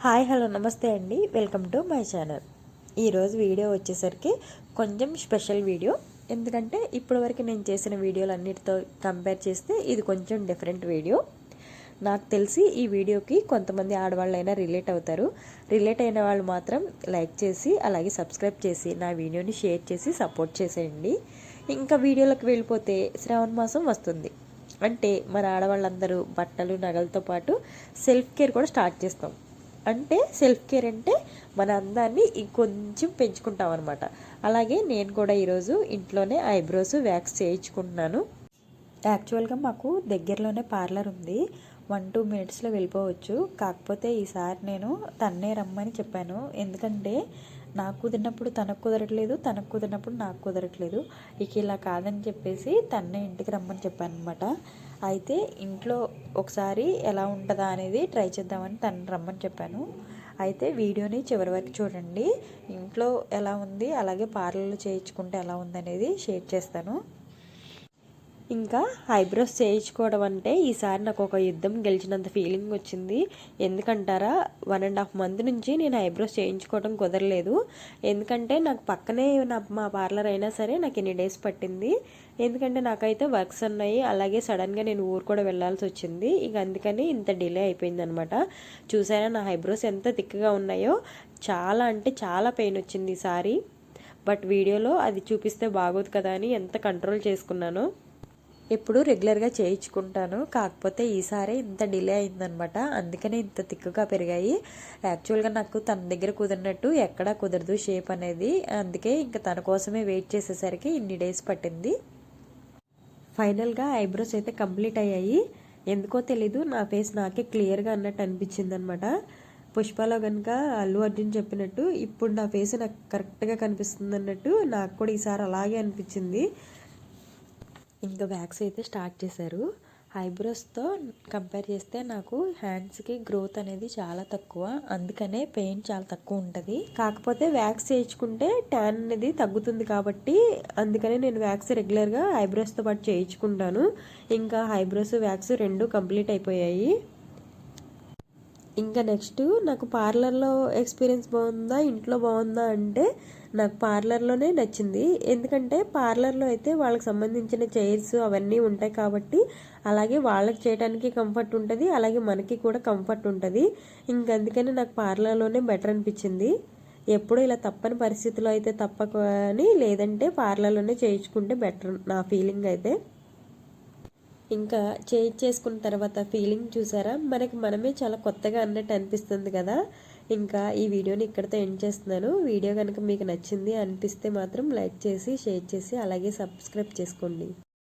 Hi hello నమస్తే అండి. Welcome to my channel. ఈరోజు వీడియో వచ్చేసరికి కొంచెం స్పెషల్ వీడియో. ఎందుకంటే ఇప్పటివరకు నేను చేసిన వీడియోలు అన్నిటితో కంపేర్ చేస్తే ఇది కొంచెం డిఫరెంట్ వీడియో. నాకు తెలిసి ఈ వీడియోకి కొంతమంది ఆడవాళ్ళైనా రిలేట్ అవుతారు. రిలేట్ అయిన వాళ్ళు మాత్రం లైక్ చేసి అలాగే సబ్స్క్రైబ్ చేసి నా వీడియోని షేర్ చేసి సపోర్ట్ చేసేయండి. ఇంకా వీడియోలకు వెళ్ళిపోతే శ్రావణ మాసం వస్తుంది. అంటే మన ఆడవాళ్ళందరూ బట్టలు నగలతో పాటు సెల్ఫ్ కేర్ కూడా స్టార్ట్ చేస్తాం. అంటే సెల్ఫ్ కేర్ అంటే మన అందాన్ని ఇంకొంచెం పెంచుకుంటాం అనమాట అలాగే నేను కూడా ఈరోజు ఇంట్లోనే ఐబ్రోస్ వ్యాక్స్ చేయించుకుంటున్నాను. యాక్చువల్గా మాకు దగ్గరలోనే పార్లర్ ఉంది. వన్ టూ మినిట్స్లో వెళ్ళిపోవచ్చు. కాకపోతే ఈసారి నేను తన్నే రమ్మని చెప్పాను. ఎందుకంటే నాకు కుదిరినప్పుడు తనకు కుదరట్లేదు తనకు కుదిరినప్పుడు నాకు కుదరట్లేదు. ఇక ఇలా కాదని చెప్పేసి తన్నే ఇంటికి రమ్మని చెప్పాను అనమాట అయితే ఇంట్లో ఒకసారి ఎలా ఉంటుందా అనేది ట్రై చేద్దామని తను రమ్మని చెప్పాను. అయితే వీడియోని చివరి వరకు చూడండి. ఇంట్లో ఎలా ఉంది? అలాగే పార్లర్లో చేయించుకుంటే ఎలా ఉంది అనేది షేర్ చేస్తాను. ఇంకా ఐబ్రోస్ చేయించుకోవడం అంటే ఈసారి నాకు ఒక యుద్ధం గెలిచినంత ఫీలింగ్ వచ్చింది. ఎందుకంటారా? వన్ అండ్ హాఫ్ మంత్ నుంచి నేను ఐబ్రోస్ చేయించుకోవడం కుదరలేదు. ఎందుకంటే నాకు పక్కనే నా మా పార్లర్ అయినా సరే నాకు ఎన్ని డేస్ పట్టింది. ఎందుకంటే నాకైతే వర్క్స్ ఉన్నాయి. అలాగే సడన్గా నేను ఊరు కూడా వెళ్ళాల్సి వచ్చింది. ఇక అందుకని ఇంత డిలే అయిపోయింది అనమాట చూసారా నా ఐబ్రోస్ ఎంత థిక్గా ఉన్నాయో? చాలా అంటే చాలా పెయిన్ వచ్చింది ఈసారి. బట్ వీడియోలో అది చూపిస్తే బాగోదు కదా అని ఎంత కంట్రోల్ చేసుకున్నానో. ఎప్పుడు రెగ్యులర్గా చేయించుకుంటాను. కాకపోతే ఈసారి ఇంత డిలే అయిందనమాట. అందుకనే ఇంత తిక్కుగా పెరిగాయి. యాక్చువల్గా నాకు తన దగ్గర కుదిరినట్టు ఎక్కడా కుదరదు షేప్ అనేది. అందుకే ఇంకా తన కోసమే వెయిట్ చేసేసరికి ఇన్ని డేస్ పట్టింది. ఫైనల్గా ఐబ్రోస్ అయితే కంప్లీట్ అయ్యాయి. ఎందుకో తెలీదు నా ఫేస్ నాకే క్లియర్గా అన్నట్టు అనిపించింది అనమాట పుష్పలో కనుక అల్లు అర్జున్ చెప్పినట్టు ఇప్పుడు నా ఫేస్ నాకు కరెక్ట్గా కనిపిస్తుంది అన్నట్టు నాకు కూడా ఈసారి అలాగే అనిపించింది. ఇంకా వ్యాక్స్ అయితే స్టార్ట్ చేశారు. ఐబ్రోస్తో కంపేర్ చేస్తే నాకు హ్యాండ్స్కి గ్రోత్ అనేది చాలా తక్కువ. అందుకనే పెయిన్ చాలా తక్కువ ఉంటుంది. కాకపోతే వ్యాక్స్ చేయించుకుంటే ట్యాన్ అనేది తగ్గుతుంది కాబట్టి అందుకనే నేను వ్యాక్స్ రెగ్యులర్గా ఐబ్రోస్తో పాటు చేయించుకుంటాను. ఇంకా ఐబ్రోస్ వ్యాక్స్ రెండు కంప్లీట్ అయిపోయాయి. ఇంకా నెక్స్ట్ నాకు పార్లర్లో ఎక్స్పీరియన్స్ బాగుందా ఇంట్లో బాగుందా అంటే నాకు పార్లర్లోనే నచ్చింది. ఎందుకంటే పార్లర్లో అయితే వాళ్ళకి సంబంధించిన చైర్స్ అవన్నీ ఉంటాయి కాబట్టి అలాగే వాళ్ళకి చేయడానికి కంఫర్ట్ ఉంటుంది అలాగే మనకి కూడా కంఫర్ట్ ఉంటుంది. ఇంకందుకని నాకు పార్లర్లోనే బెటర్ అనిపించింది. ఎప్పుడు ఇలా తప్పని పరిస్థితిలో అయితే తప్పని లేదంటే పార్లర్లోనే చేయించుకుంటే బెటర్ నా ఫీలింగ్ అయితే. ఇంకా చేంజ్ చేసుకున్న తర్వాత ఫీలింగ్ చూసారా? మనకి మనమే చాలా కొత్తగా అన్నట్టు అనిపిస్తుంది కదా? ఇంకా ఈ వీడియోని ఇక్కడితో ఎండ్ చేస్తున్నాను. వీడియో కనుక మీకు నచ్చింది అనిపిస్తే మాత్రం లైక్ చేసి షేర్ చేసి అలాగే సబ్స్క్రైబ్ చేసుకోండి.